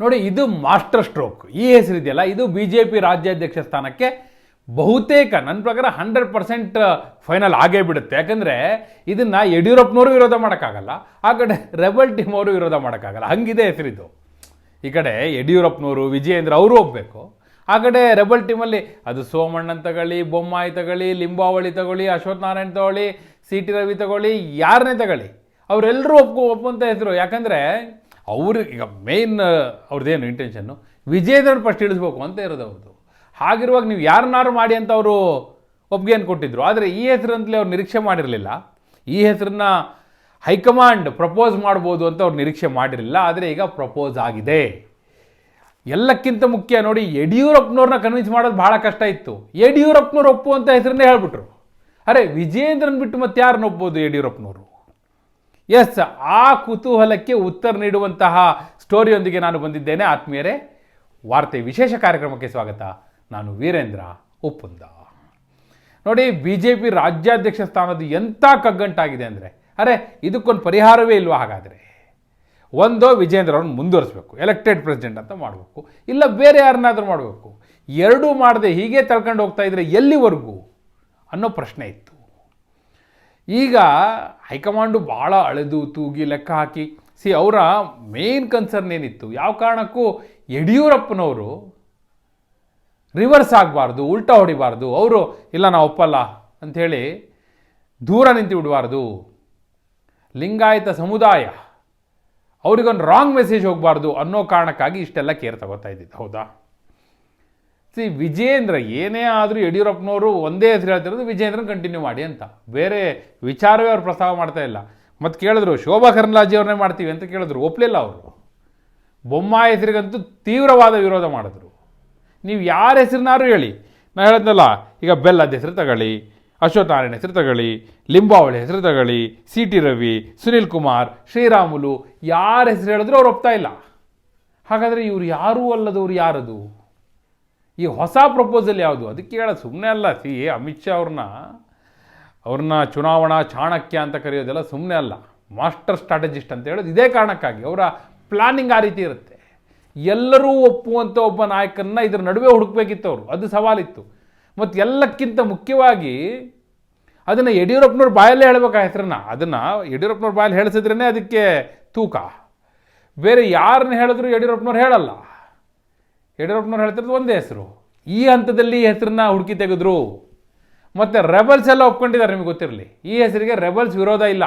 ನೋಡಿ, ಇದು master stroke. ಈ ಹೆಸರಿದೆಯಲ್ಲ ಇದು ಬಿ ಜೆ ಪಿ ರಾಜ್ಯಾಧ್ಯಕ್ಷ ಸ್ಥಾನಕ್ಕೆ ಬಹುತೇಕ, ನನ್ನ ಪ್ರಕಾರ ಹಂಡ್ರೆಡ್ ಪರ್ಸೆಂಟ್ ಫೈನಲ್ ಆಗೇ ಬಿಡುತ್ತೆ. ಯಾಕಂದರೆ ಇದನ್ನು ಯಡಿಯೂರಪ್ಪನವರು ವಿರೋಧ ಮಾಡೋಕ್ಕಾಗಲ್ಲ, ಆ ಕಡೆ ರೆಬಲ್ ಟೀಮ್ ಅವರು ವಿರೋಧ ಮಾಡೋಕ್ಕಾಗಲ್ಲ. ಹಂಗಿದೆ ಹೆಸರಿದು ಈ ಕಡೆ ಯಡಿಯೂರಪ್ಪನವರು, ವಿಜಯೇಂದ್ರ ಅವರು ಹೋಗ್ಬೇಕು. ಆ ಕಡೆ ರೆಬಲ್ ಟೀಮಲ್ಲಿ ಅದು ಸೋಮಣ್ಣನ್ ತಗೊಳ್ಳಿ, ಬೊಮ್ಮಾಯಿ ತಗೊಳ್ಳಿ, ಲಿಂಬಾವಳಿ ತಗೊಳ್ಳಿ, ಅಶ್ವಥ್ ನಾರಾಯಣ್ ತಗೊಳ್ಳಿ, ಸಿ ಟಿ ರವಿ ತಗೊಳ್ಳಿ ಯಾರನ್ನೇ ತಗೊಳ್ಳಿ ಅವರೆಲ್ಲರೂ ಒಪ್ಕೊ ಒಪ್ಪುವಂಥ ಹೆಸರು. ಯಾಕಂದರೆ ಅವರು ಈಗ ಮೇಯ್ನ್ ಅವ್ರದ್ದೇನು ಇಂಟೆನ್ಷನ್ನು ವಿಜಯದವ್ರು ಫಸ್ಟ್ ಇಳಿಸ್ಬೇಕು ಅಂತ ಇರೋದು ಅವ್ರದ್ದು ಹಾಗಿರುವಾಗ ನೀವು ಯಾರನ್ನಾರು ಮಾಡಿ ಅಂತ ಅವರು ಒಪ್ಪಿಗೆಯನ್ನು ಕೊಟ್ಟಿದ್ರು. ಆದರೆ ಈ ಹೆಸರಂತಲೇ ಅವ್ರು ನಿರೀಕ್ಷೆ ಮಾಡಿರಲಿಲ್ಲ. ಈ ಹೆಸರನ್ನ ಹೈಕಮಾಂಡ್ ಪ್ರಪೋಸ್ ಮಾಡ್ಬೋದು ಅಂತ ಅವ್ರು ನಿರೀಕ್ಷೆ ಮಾಡಿರಲಿಲ್ಲ. ಆದರೆ ಈಗ ಪ್ರಪೋಸ್ ಆಗಿದೆ. ಎಲ್ಲಕ್ಕಿಂತ ಮುಖ್ಯ ನೋಡಿ, ಯಡಿಯೂರಪ್ಪನವ್ರನ್ನ ಕನ್ವಿನ್ಸ್ ಮಾಡೋದು ಭಾಳ ಕಷ್ಟ ಇತ್ತು. ಯಡಿಯೂರಪ್ಪನವ್ರು ಅಂತ ಹೆಸರನ್ನೇ ಹೇಳ್ಬಿಟ್ರು. ಅರೆ, ವಿಜೇಂದ್ರನ್ ಬಿಟ್ಟು ಮತ್ತೆ ಯಾರನ್ನ ಒಪ್ಬೋದು ಯಡಿಯೂರಪ್ಪನವರು? ಎಸ್, ಆ ಕುತೂಹಲಕ್ಕೆ ಉತ್ತರ ನೀಡುವಂತಹ ಸ್ಟೋರಿಯೊಂದಿಗೆ ನಾನು ಬಂದಿದ್ದೇನೆ. ಆತ್ಮೀಯರೇ, ವಾರ್ತೆ ವಿಶೇಷ ಕಾರ್ಯಕ್ರಮಕ್ಕೆ ಸ್ವಾಗತ. ನಾನು ವೀರೇಂದ್ರ ಉಪ್ಪುಂದ ನೋಡಿ ಬಿ ಜೆ ಪಿ ರಾಜ್ಯಾಧ್ಯಕ್ಷ ಸ್ಥಾನದ ಎಂಥ ಕಗ್ಗಂಟಾಗಿದೆ ಅಂದರೆ, ಅರೆ, ಇದಕ್ಕೊಂದು ಪರಿಹಾರವೇ ಇಲ್ವಾ ಹಾಗಾದರೆ? ಒಂದು ವಿಜೇಂದ್ರ ಅವ್ರನ್ನ ಮುಂದುವರಿಸ್ಬೇಕು ಎಲೆಕ್ಟೆಡ್ ಪ್ರೆಸಿಡೆಂಟ್ ಅಂತ ಮಾಡಬೇಕು, ಇಲ್ಲ ಬೇರೆ ಯಾರನ್ನಾದರೂ ಮಾಡಬೇಕು. ಎರಡೂ ಮಾಡದೆ ಹೀಗೆ ತಳ್ಕೊಂಡು ಹೋಗ್ತಾ ಇದ್ರೆ ಎಲ್ಲಿವರೆಗೂ ಅನ್ನೋ ಪ್ರಶ್ನೆ ಇತ್ತು. ಈಗ ಹೈಕಮಾಂಡು ಭಾಳ ಅಳೆದು ತೂಗಿ ಲೆಕ್ಕ ಹಾಕಿ, ಸಿ ಅವರ ಮೇನ್ ಕನ್ಸರ್ನ್ ಏನಿತ್ತು? ಯಾವ ಕಾರಣಕ್ಕೂ ಯಡಿಯೂರಪ್ಪನವರು ರಿವರ್ಸ್ ಆಗಬಾರ್ದು, ಉಲ್ಟಾ ಹೊಡಿಬಾರ್ದು, ಅವರು ಇಲ್ಲ ನಾವು ಒಪ್ಪಲ್ಲ ಅಂಥೇಳಿ ದೂರ ನಿಂತು ಬಿಡಬಾರ್ದು. ಲಿಂಗಾಯತ ಸಮುದಾಯ ಅವರಿಗೊಂದು ರಾಂಗ್ ಮೆಸೇಜ್ ಹೋಗಬಾರ್ದು ಅನ್ನೋ ಕಾರಣಕ್ಕಾಗಿ ಇಷ್ಟೆಲ್ಲ ಕೇರ್ ತಗೋತಾ ಇದ್ದಿದ್ದು. ಹೌದಾ? ಸಿ ವಿಜೇಂದ್ರ ಏನೇ ಆದರೂ ಯಡಿಯೂರಪ್ಪನವರು ಒಂದೇ ಹೆಸರು ಹೇಳ್ತಿರೋದು ವಿಜೇಂದ್ರನ ಕಂಟಿನ್ಯೂ ಮಾಡಿ ಅಂತ. ಬೇರೆ ವಿಚಾರವೇ ಅವ್ರು ಪ್ರಸ್ತಾವ ಮಾಡ್ತಾ ಇಲ್ಲ. ಮತ್ತು ಕೇಳಿದ್ರು, ಶೋಭಾ ಕರಂದ್ಲಾಜೆ ಅವ್ರನ್ನೇ ಮಾಡ್ತೀವಿ ಅಂತ ಕೇಳಿದ್ರು ಒಪ್ಪಲಿಲ್ಲ ಅವರು. ಬೊಮ್ಮಾಯಿ ಹೆಸರಿಗಂತೂ ತೀವ್ರವಾದ ವಿರೋಧ ಮಾಡಿದ್ರು. ನೀವು ಯಾರ ಹೆಸರಿನಾರು ಹೇಳಿ. ನಾನು ಹೇಳಿದ್ನಲ್ಲ, ಈಗ ಬೆಲ್ಲದ ಹೆಸರು ತಗೊಳ್ಳಿ, ಅಶ್ವಥ್ ನಾರಾಯಣ ಹೆಸರು ತಗೊಳ್ಳಿ, ಲಿಂಬಾವಳಿ ಹೆಸರು ತಗೊಳ್ಳಿ ಸಿ ಟಿ ರವಿ, ಸುನಿಲ್ ಕುಮಾರ್, ಶ್ರೀರಾಮುಲು, ಯಾರ ಹೆಸರು ಹೇಳಿದ್ರು ಅವ್ರು ಒಪ್ತಾ ಇಲ್ಲ. ಹಾಗಾದರೆ ಇವ್ರು ಯಾರೂ ಅಲ್ಲದವ್ರು ಯಾರದು? ಈ ಹೊಸ ಪ್ರಪೋಸಲ್ ಯಾವುದು? ಅದಕ್ಕೆ ಹೇಳ ಸುಮ್ಮನೆ ಅಲ್ಲ, ಸಿ, ಅಮಿತ್ ಶಾ ಅವ್ರನ್ನ ಅವ್ರನ್ನ ಚುನಾವಣಾ ಚಾಣಕ್ಯ ಅಂತ ಕರೆಯೋದೆಲ್ಲ ಸುಮ್ಮನೆ ಅಲ್ಲ. ಮಾಸ್ಟರ್ ಸ್ಟ್ರಾಟಜಿಸ್ಟ್ ಅಂತ ಹೇಳೋದು ಇದೇ ಕಾರಣಕ್ಕಾಗಿ. ಅವರ ಪ್ಲಾನಿಂಗ್ ಆ ರೀತಿ ಇರುತ್ತೆ. ಎಲ್ಲರೂ ಒಪ್ಪುವಂಥ ಒಬ್ಬ ನಾಯಕನ್ನ ಇದ್ರ ನಡುವೆ ಹುಡುಕ್ಬೇಕಿತ್ತು ಅವರು ಅದು ಸವಾಲಿತ್ತು. ಮತ್ತು ಎಲ್ಲಕ್ಕಿಂತ ಮುಖ್ಯವಾಗಿ ಅದನ್ನು ಯಡಿಯೂರಪ್ಪನವ್ರ ಬಾಯಲ್ಲೇ ಹೇಳ್ಬೇಕು ಆ ಹೆಸರನ್ನ? ಅದನ್ನು ಯಡಿಯೂರಪ್ಪನವ್ರ ಬಾಯಲ್ಲಿ ಹೇಳಿಸಿದ್ರೇ ಅದಕ್ಕೆ ತೂಕ. ಬೇರೆ ಯಾರನ್ನ ಹೇಳಿದ್ರು ಯಡಿಯೂರಪ್ಪನವ್ರು ಹೇಳಲ್ಲ. ಯಡಿಯೂರಪ್ಪನವ್ರು ಹೇಳ್ತಿರೋದು ಒಂದೇ ಹೆಸರು. ಈ ಹಂತದಲ್ಲಿ ಈ ಹೆಸರನ್ನ ಹುಡುಕಿ ತೆಗೆದ್ರು. ಮತ್ತು ರೆಬಲ್ಸ್ ಎಲ್ಲ ಒಪ್ಕೊಂಡಿದ್ದಾರೆ ನಿಮಗೆ ಗೊತ್ತಿರಲಿ. ಈ ಹೆಸರಿಗೆ ರೆಬಲ್ಸ್ ವಿರೋಧ ಇಲ್ಲ.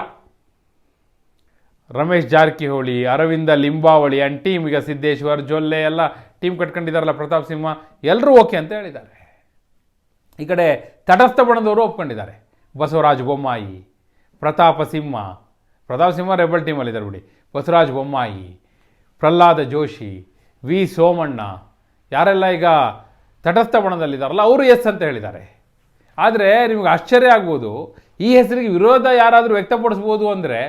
ರಮೇಶ್ ಜಾರಕಿಹೊಳಿ, ಅರವಿಂದ ಲಿಂಬಾವಳಿ ಆ್ಯಂಡ್ ಟೀಮ್ ಈಗ ಸಿದ್ದೇಶ್ವರ್, ಜೊಲ್ಲೆ ಎಲ್ಲ ಟೀಮ್ ಕಟ್ಕೊಂಡಿದ್ದಾರಲ್ಲ ಪ್ರತಾಪ್ ಸಿಂಹ ಎಲ್ಲರೂ ಓಕೆ ಅಂತ ಹೇಳಿದ್ದಾರೆ. ಈ ಕಡೆ ತಟಸ್ಥ ಬಣದವರು ಒಪ್ಕೊಂಡಿದ್ದಾರೆ. ಬಸವರಾಜ ಬೊಮ್ಮಾಯಿ, ಪ್ರತಾಪ ಸಿಂಹ, ಪ್ರತಾಪ್ ಸಿಂಹ ರೆಬಲ್ ಟೀಮಲ್ಲಿದ್ದಾರೆ ಬಿಡಿ. ಬಸವರಾಜ ಬೊಮ್ಮಾಯಿ, ಪ್ರಹ್ಲಾದ ಜೋಶಿ, ವಿ ಸೋಮಣ್ಣ ಯಾರೆಲ್ಲ ಈಗ ತಟಸ್ಥ ಬಣದಲ್ಲಿದ್ದಾರಲ್ಲ, ಅವರು ಎಸ್ ಅಂತ ಹೇಳಿದ್ದಾರೆ. ಆದರೆ ನಿಮಗೆ ಆಶ್ಚರ್ಯ ಆಗ್ಬೋದು, ಈ ಹೆಸರಿಗೆ ವಿರೋಧ ಯಾರಾದರೂ ವ್ಯಕ್ತಪಡಿಸ್ಬೋದು ಅಂದರೆ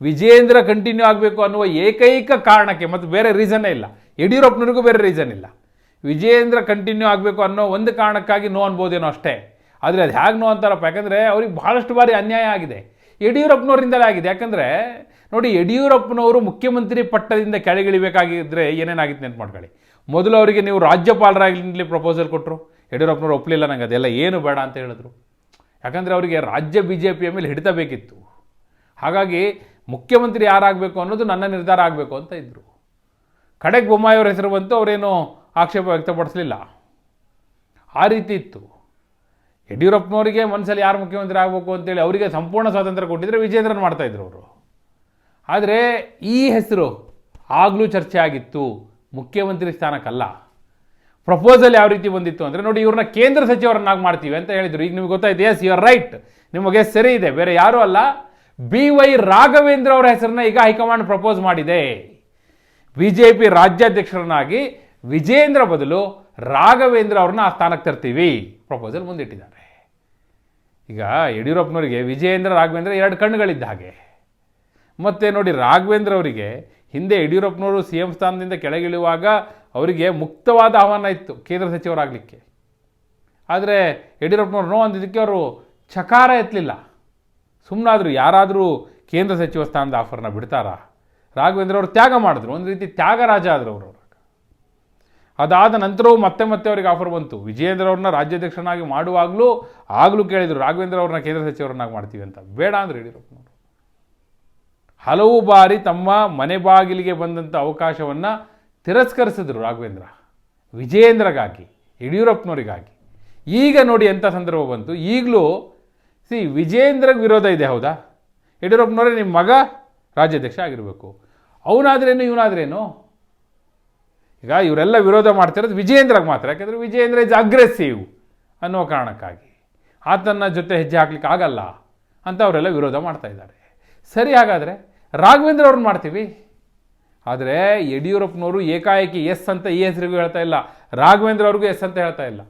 ವಿಜೇಂದ್ರ ಕಂಟಿನ್ಯೂ ಆಗಬೇಕು ಅನ್ನುವ ಏಕೈಕ ಕಾರಣಕ್ಕೆ, ಮತ್ತು ಬೇರೆ ರೀಸನ್ನೇ ಇಲ್ಲ. ಯಡಿಯೂರಪ್ಪನವ್ರಿಗೂ ಬೇರೆ ರೀಸನ್ ಇಲ್ಲ. ವಿಜೇಂದ್ರ ಕಂಟಿನ್ಯೂ ಆಗಬೇಕು ಅನ್ನೋ ಒಂದು ಕಾರಣಕ್ಕಾಗಿ ನೋ ಅನ್ಬೋದೇನೋ ಅಷ್ಟೇ. ಆದರೆ ಅದು ಹೇಗೆ ನೋ ಅಂತಾರಪ್ಪ? ಯಾಕಂದರೆ ಅವ್ರಿಗೆ ಭಾಳಷ್ಟು ಬಾರಿ ಅನ್ಯಾಯ ಆಗಿದೆ. ಯಡಿಯೂರಪ್ಪನವರಿಂದಲೇ ಆಗಿದೆ. ಯಾಕಂದರೆ, ನೋಡಿ, ಯಡಿಯೂರಪ್ಪನವರು ಮುಖ್ಯಮಂತ್ರಿ ಪಟ್ಟದಿಂದ ಕೆಳಗಿಳಿಬೇಕಾಗಿದ್ದರೆ ಏನೇನಾಗಿತ್ತು ನೆನ್ಪು ಮಾಡ್ಕೊಳ್ಳಿ ಮೊದಲು ಅವರಿಗೆ ನೀವು ರಾಜ್ಯಪಾಲರಾಗಲಿ ಪ್ರಪೋಸಲ್ ಕೊಟ್ಟರು ಯಡಿಯೂರಪ್ಪನವ್ರು ಒಪ್ಪಲಿಲ್ಲ ನಂಗೆ, ಅದೆಲ್ಲ ಏನು ಬೇಡ ಅಂತ ಹೇಳಿದ್ರು. ಯಾಕಂದರೆ ಅವರಿಗೆ ರಾಜ್ಯ ಬಿ ಜೆ ಪಿಯ ಮೇಲೆ ಹಿಡಿತಬೇಕಿತ್ತು. ಹಾಗಾಗಿ ಮುಖ್ಯಮಂತ್ರಿ ಯಾರಾಗಬೇಕು ಅನ್ನೋದು ನನ್ನ ನಿರ್ಧಾರ ಆಗಬೇಕು ಅಂತ ಇದ್ದರು ಕಡೆಗೆ ಬೊಮ್ಮಾಯಿಯವ್ರ ಹೆಸರು ಬಂತು, ಅವರೇನು ಆಕ್ಷೇಪ ವ್ಯಕ್ತಪಡಿಸಲಿಲ್ಲ. ಆ ರೀತಿ ಇತ್ತು. ಯಡಿಯೂರಪ್ಪನವರಿಗೆ ಮನಸ್ಸಲ್ಲಿ ಯಾರು ಮುಖ್ಯಮಂತ್ರಿ ಆಗಬೇಕು ಅಂತೇಳಿ ಅವರಿಗೆ ಸಂಪೂರ್ಣ ಸ್ವಾತಂತ್ರ್ಯ ಕೊಟ್ಟಿದ್ರೆ ವಿಜೇಂದ್ರನ್ ಮಾಡ್ತಾಯಿದ್ರು ಅವರು. ಆದರೆ ಈ ಹೆಸರು ಆಗಲೂ ಚರ್ಚೆ ಆಗಿತ್ತು. ಮುಖ್ಯಮಂತ್ರಿ ಸ್ಥಾನಕ್ಕಲ್ಲ. ಪ್ರಪೋಸಲ್ ಯಾವ ರೀತಿ ಬಂದಿತ್ತು ಅಂದರೆ ನೋಡಿ ಇವ್ರನ್ನ ಕೇಂದ್ರ ಸಚಿವರನ್ನಾಗಿ ಮಾಡ್ತೀವಿ ಅಂತ ಹೇಳಿದರು. ಈಗ ನಿಮ್ಗೆ ಗೊತ್ತಾಯ್ತು ಎಸ್ ಯು ಆರ್ ರೈಟ್ ನಿಮಗೆ ಸರಿ ಇದೆ. ಬೇರೆ ಯಾರೂ ಅಲ್ಲ. ಬಿ ವೈ ರಾಘವೇಂದ್ರ ಅವರ ಹೆಸರನ್ನ ಈಗ ಹೈಕಮಾಂಡ್ ಪ್ರಪೋಸ್ ಮಾಡಿದೆ. ಬಿ ಜೆ ಪಿ ರಾಜ್ಯಾಧ್ಯಕ್ಷರನ್ನಾಗಿ ವಿಜೇಂದ್ರ ಬದಲು ರಾಘವೇಂದ್ರ ಅವ್ರನ್ನ ಆ ಸ್ಥಾನಕ್ಕೆ ತರ್ತೀವಿ. ಪ್ರಪೋಸಲ್ ಮುಂದಿಟ್ಟಿದ್ದಾರೆ. ಈಗ ಯಡಿಯೂರಪ್ಪನವರಿಗೆ, ವಿಜಯೇಂದ್ರ ರಾಘವೇಂದ್ರ ಎರಡು ಕಣ್ಣುಗಳಿದ್ದ ಹಾಗೆ. ಮತ್ತು ನೋಡಿ ರಾಘವೇಂದ್ರ ಅವರಿಗೆ ಹಿಂದೆ ಯಡಿಯೂರಪ್ಪನವರು ಸಿ ಎಂ ಸ್ಥಾನದಿಂದ ಕೆಳಗಿಳಿಯುವಾಗ ಅವರಿಗೆ ಮುಕ್ತವಾದ ಆಹ್ವಾನ ಇತ್ತು ಕೇಂದ್ರ ಸಚಿವರಾಗಲಿಕ್ಕೆ. ಆದರೆ ಯಡಿಯೂರಪ್ಪನವ್ರು ನೋ ಅಂದಿದ್ದಕ್ಕೆ ಅವರು ಚಕಾರ ಎತ್ತಲಿಲ್ಲ. ಸುಮ್ಮನಾದರೂ ಯಾರಾದರೂ ಕೇಂದ್ರ ಸಚಿವ ಸ್ಥಾನದ ಆಫರ್ನ ಬಿಡ್ತಾರಾ? ರಾಘವೇಂದ್ರ ಅವರು ತ್ಯಾಗ ಮಾಡಿದ್ರು. ಒಂದು ರೀತಿ ತ್ಯಾಗರಾಜ ಆದರು ಅವರು. ಅದಾದ ನಂತರವೂ ಮತ್ತೆ ಮತ್ತೆ ಅವರಿಗೆ ಆಫರ್ ಬಂತು. ವಿಜಯೇಂದ್ರ ಅವ್ರನ್ನ ರಾಜ್ಯಾಧ್ಯಕ್ಷನಾಗಿ ಮಾಡುವಾಗಲೂ ಆಗಲೂ ಕೇಳಿದರು, ರಾಘವೇಂದ್ರ ಅವ್ರನ್ನ ಕೇಂದ್ರ ಸಚಿವರನ್ನಾಗಿ ಮಾಡ್ತೀವಿ ಅಂತ. ಬೇಡ ಅಂದ್ರೆ ಯಡಿಯೂರಪ್ಪನವರು ಹಲವು ಬಾರಿ ತಮ್ಮ ಮನೆ ಬಾಗಿಲಿಗೆ ಬಂದಂಥ ಅವಕಾಶವನ್ನು ತಿರಸ್ಕರಿಸಿದ್ರು ರಾಘವೇಂದ್ರ. ವಿಜಯೇಂದ್ರಗಾಗಿ, ಯಡಿಯೂರಪ್ಪನವರಿಗಾಗಿ. ಈಗ ನೋಡಿ ಎಂಥ ಸಂದರ್ಭ ಬಂತು. ಈಗಲೂ, ಸಿ, ವಿಜಯೇಂದ್ರಗೆ ವಿರೋಧ ಇದೆ ಹೌದಾ? ಯಡಿಯೂರಪ್ಪನವರೇ ನಿಮ್ಮ ಮಗ ರಾಜ್ಯಾಧ್ಯಕ್ಷ ಆಗಿರಬೇಕು. ಅವನಾದ್ರೇನು, ಇವನಾದ್ರೇನು? ಈಗ ಇವರೆಲ್ಲ ವಿರೋಧ ಮಾಡ್ತಿರೋದು ವಿಜಯೇಂದ್ರಗೆ ಮಾತ್ರ. ಯಾಕೆಂದರೆ ವಿಜಯೇಂದ್ರ ಇಸ್ ಅಗ್ರೆಸಿವ್ ಅನ್ನೋ ಕಾರಣಕ್ಕಾಗಿ. ಆತನ ಜೊತೆ ಹೆಜ್ಜೆ ಹಾಕ್ಲಿಕ್ಕೆ ಆಗಲ್ಲ ಅಂತ ಅವರೆಲ್ಲ ವಿರೋಧ ಮಾಡ್ತಾ ಇದ್ದಾರೆ. ಸರಿ, ಹಾಗಾದರೆ ರಾಘವೇಂದ್ರ ಅವ್ರನ್ನ ಮಾಡ್ತೀವಿ? ಆದರೆ ಯಡಿಯೂರಪ್ಪನವರು ಏಕಾಏಕಿ ಎಸ್ ಅಂತ ಈ ಹೆಸರಿಗೂ ಹೇಳ್ತಾ ಇಲ್ಲ. ರಾಘವೇಂದ್ರ ಅವ್ರಿಗೂ ಎಸ್ ಅಂತ ಹೇಳ್ತಾ ಇಲ್ಲ.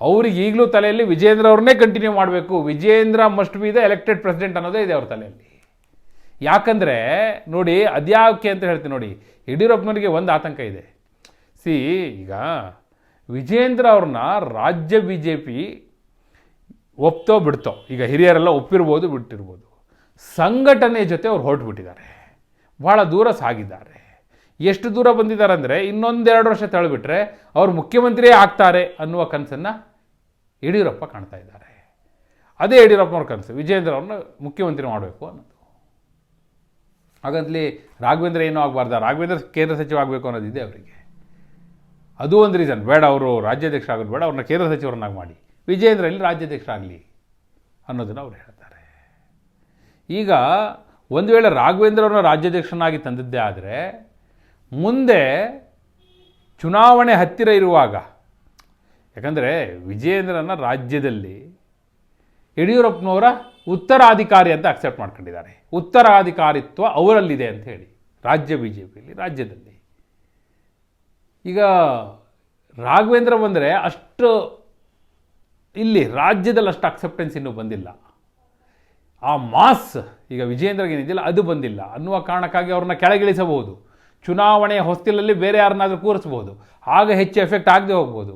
ಅವ್ರಿಗೆ ಈಗಲೂ ತಲೆಯಲ್ಲಿ ವಿಜೇಂದ್ರ ಅವ್ರನ್ನೇ ಕಂಟಿನ್ಯೂ ಮಾಡಬೇಕು. Vijayendra must be the elected president ಅನ್ನೋದೇ ಇದೆ ಅವ್ರ ತಲೆಯಲ್ಲಿ. ಯಾಕಂದರೆ ನೋಡಿ, ಅದ್ಯಾಕೆ ಅಂತ ಹೇಳ್ತೀನಿ ನೋಡಿ. ಯಡಿಯೂರಪ್ಪನವರಿಗೆ ಒಂದು ಆತಂಕ ಇದೆ. ಸಿ ಈಗ ವಿಜೇಂದ್ರ ಅವ್ರನ್ನ ರಾಜ್ಯ ಬಿ ಜೆ ಪಿ ಒಪ್ತೋ ಬಿಡ್ತೋ, ಈಗ ಹಿರಿಯರೆಲ್ಲ ಒಪ್ಪಿರ್ಬೋದು ಬಿಟ್ಟಿರ್ಬೋದು, ಸಂಘಟನೆ ಜೊತೆ ಅವ್ರು ಹೊರಟುಬಿಟ್ಟಿದ್ದಾರೆ ಭಾಳ ದೂರ ಸಾಗಿದ್ದಾರೆ. ಎಷ್ಟು ದೂರ ಬಂದಿದ್ದಾರೆ ಅಂದರೆ ಇನ್ನೊಂದೆರಡು ವರ್ಷ ತಳ್ಳಿಬಿಟ್ರೆ ಅವ್ರು ಮುಖ್ಯಮಂತ್ರಿಯೇ ಆಗ್ತಾರೆ ಅನ್ನುವ ಕನಸನ್ನು ಯಡಿಯೂರಪ್ಪ ಕಾಣ್ತಾ ಇದ್ದಾರೆ. ಅದೇ ಯಡಿಯೂರಪ್ಪನವ್ರ ಕನಸು, ವಿಜೇಂದ್ರ ಅವ್ರನ್ನ ಮುಖ್ಯಮಂತ್ರಿ ಮಾಡಬೇಕು ಅನ್ನೋದು. ಹಾಗಂತಲಿ ರಾಘವೇಂದ್ರ ಏನೂ ಆಗಬಾರ್ದ, ರಾಘವೇಂದ್ರ ಕೇಂದ್ರ ಸಚಿವ ಆಗಬೇಕು ಅನ್ನೋದಿದೆ ಅವರಿಗೆ. ಅದು ಒಂದು ರೀಸನ್ ಬೇಡ, ಅವರು ರಾಜ್ಯಾಧ್ಯಕ್ಷ ಆಗೋದು ಬೇಡ, ಅವ್ರನ್ನ ಕೇಂದ್ರ ಸಚಿವರನ್ನಾಗಿ ಮಾಡಿ. ವಿಜೇಂದ್ರ ಇಲ್ಲಿ ರಾಜ್ಯಾಧ್ಯಕ್ಷರಾಗಲಿ ಅನ್ನೋದನ್ನು ಅವ್ರು ಹೇಳ್ತಾರೆ. ಈಗ ಒಂದು ವೇಳೆ ರಾಘವೇಂದ್ರ ಅವರ ರಾಜ್ಯಾಧ್ಯಕ್ಷನಾಗಿ ತಂದಿದ್ದೇ ಆದರೆ, ಮುಂದೆ ಚುನಾವಣೆ ಹತ್ತಿರ ಇರುವಾಗ, ಯಾಕಂದರೆ ವಿಜಯೇಂದ್ರನ ರಾಜ್ಯದಲ್ಲಿ ಯಡಿಯೂರಪ್ಪನವರ ಉತ್ತರಾಧಿಕಾರಿ ಅಂತ ಅಕ್ಸೆಪ್ಟ್ ಮಾಡ್ಕೊಂಡಿದ್ದಾರೆ. ಉತ್ತರಾಧಿಕಾರಿತ್ವ ಅವರಲ್ಲಿದೆ ಅಂತ ಹೇಳಿ, ರಾಜ್ಯ ಬಿ ಜೆ ಪಿಯಲ್ಲಿ ರಾಜ್ಯದಲ್ಲಿ. ಈಗ ರಾಘವೇಂದ್ರ ಬಂದರೆ ಅಷ್ಟು ಇಲ್ಲಿ ರಾಜ್ಯದಲ್ಲಿ ಅಷ್ಟು ಅಕ್ಸೆಪ್ಟೆನ್ಸ್ ಇನ್ನೂ ಬಂದಿಲ್ಲ. ಆ ಮಾಸ್ ಈಗ ವಿಜಯೇಂದ್ರಗೆ ಏನಿದೆಯಲ್ಲ ಅದು ಬಂದಿಲ್ಲ. ಅನ್ನುವ ಕಾರಣಕ್ಕಾಗಿ ಅವ್ರನ್ನ ಕೆಳಗಿಳಿಸಬಹುದು. ಚುನಾವಣೆಯ ಹೊಸ್ತಿಲಲ್ಲಿ ಬೇರೆ ಯಾರನ್ನಾದರೂ ಕೂರಿಸ್ಬೋದು ಆಗ ಹೆಚ್ಚು ಎಫೆಕ್ಟ್ ಆಗದೆ ಹೋಗ್ಬೋದು.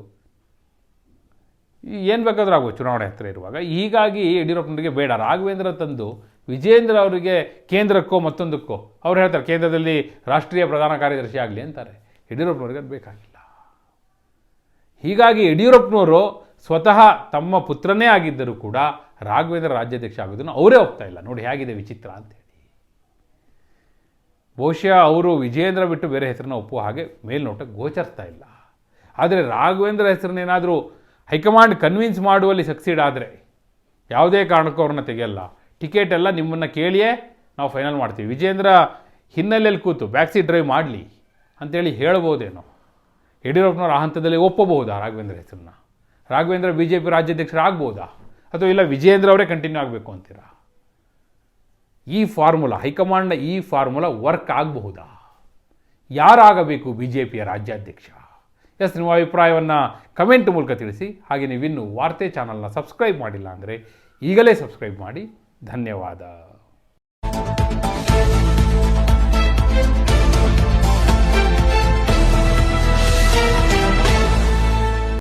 ಏನು ಬೇಕಾದರೂ ಆಗ್ಬೋದು ಚುನಾವಣೆ ಹತ್ತಿರ ಇರುವಾಗ. ಹೀಗಾಗಿ ಯಡಿಯೂರಪ್ಪನವರಿಗೆ ಬೇಡ. ರಾಘವೇಂದ್ರ ತಂದು ವಿಜೇಂದ್ರ ಅವರಿಗೆ ಕೇಂದ್ರಕ್ಕೋ ಮತ್ತೊಂದಕ್ಕೋ, ಅವ್ರು ಹೇಳ್ತಾರೆ, ಕೇಂದ್ರದಲ್ಲಿ ರಾಷ್ಟ್ರೀಯ ಪ್ರಧಾನ ಕಾರ್ಯದರ್ಶಿ ಆಗಲಿ ಅಂತಾರೆ. ಯಡಿಯೂರಪ್ಪನವ್ರಿಗೆ ಅದು ಬೇಕಾಗಿಲ್ಲ. ಹೀಗಾಗಿ ಯಡಿಯೂರಪ್ಪನವರು ಸ್ವತಃ ತಮ್ಮ ಪುತ್ರನೇ ಆಗಿದ್ದರೂ ಕೂಡ ರಾಘವೇಂದ್ರ ರಾಜ್ಯಾಧ್ಯಕ್ಷ ಆಗೋದನ್ನು ಅವರೇ ಒಪ್ತಾ ಇಲ್ಲ. ನೋಡಿ ಹೇಗಿದೆ ವಿಚಿತ್ರ ಅಂತೇಳಿ. ಬಹುಶಃ ಅವರು ವಿಜೇಂದ್ರ ಬಿಟ್ಟು ಬೇರೆ ಹೆಸರನ್ನ ಒಪ್ಪುವ ಹಾಗೆ ಮೇಲ್ನೋಟಕ್ಕೆ ಗೋಚರಿಸ್ತಾ ಇಲ್ಲ. ಆದರೆ ರಾಘವೇಂದ್ರ ಹೆಸರನ್ನೇನಾದರೂ ಹೈಕಮಾಂಡ್ ಕನ್ವಿನ್ಸ್ ಮಾಡುವಲ್ಲಿ ಸಕ್ಸೀಡ್ ಆದರೆ ಯಾವುದೇ ಕಾರಣಕ್ಕೂ ಅವ್ರನ್ನ ತೆಗೆಯಲ್ಲ. ಟಿಕೆಟ್ ಎಲ್ಲ ನಿಮ್ಮನ್ನು ಕೇಳಿಯೇ ನಾವು ಫೈನಲ್ ಮಾಡ್ತೀವಿ. ವಿಜೇಂದ್ರ ಹಿನ್ನೆಲೆಯಲ್ಲಿ ಕೂತು ಬ್ಯಾಕ್ ಡ್ರೈವ್ ಮಾಡಲಿ. ಅಂತೇಳಿ ಹೇಳ್ಬೋದೇನೋ ಯಡಿಯೂರಪ್ಪನವ್ರು ಆ ಹಂತದಲ್ಲಿ ಒಪ್ಪಬಹುದಾ ರಾಘವೇಂದ್ರ ಹೆಸರನ್ನ? ರಾಘವೇಂದ್ರ ಬಿ ಜೆ ಪಿ ರಾಜ್ಯಾಧ್ಯಕ್ಷರಾಗ್ಬೋದಾ ಅಥವಾ ಇಲ್ಲ ವಿಜಯೇಂದ್ರ ಅವರೇ ಕಂಟಿನ್ಯೂ ಆಗಬೇಕು ಅಂತೀರಾ? ಈ ಫಾರ್ಮುಲಾ ಹೈಕಮಾಂಡ್ನ ಈ ಫಾರ್ಮುಲಾ ವರ್ಕ್ ಆಗಬಹುದಾ? ಯಾರಾಗಬೇಕು ಬಿ ಜೆ ಪಿಯ ರಾಜ್ಯಾಧ್ಯಕ್ಷ? ಎಸ್, ನಿಮ್ಮ ಅಭಿಪ್ರಾಯವನ್ನು ಕಮೆಂಟ್ ಮೂಲಕ ತಿಳಿಸಿ. ಹಾಗೆ ನೀವಿನ್ನೂ ವಾರ್ತೆ ಚಾನಲ್ನ ಸಬ್ಸ್ಕ್ರೈಬ್ ಮಾಡಿಲ್ಲ ಅಂದರೆ ಈಗಲೇ ಸಬ್ಸ್ಕ್ರೈಬ್ ಮಾಡಿ. ಧನ್ಯವಾದ.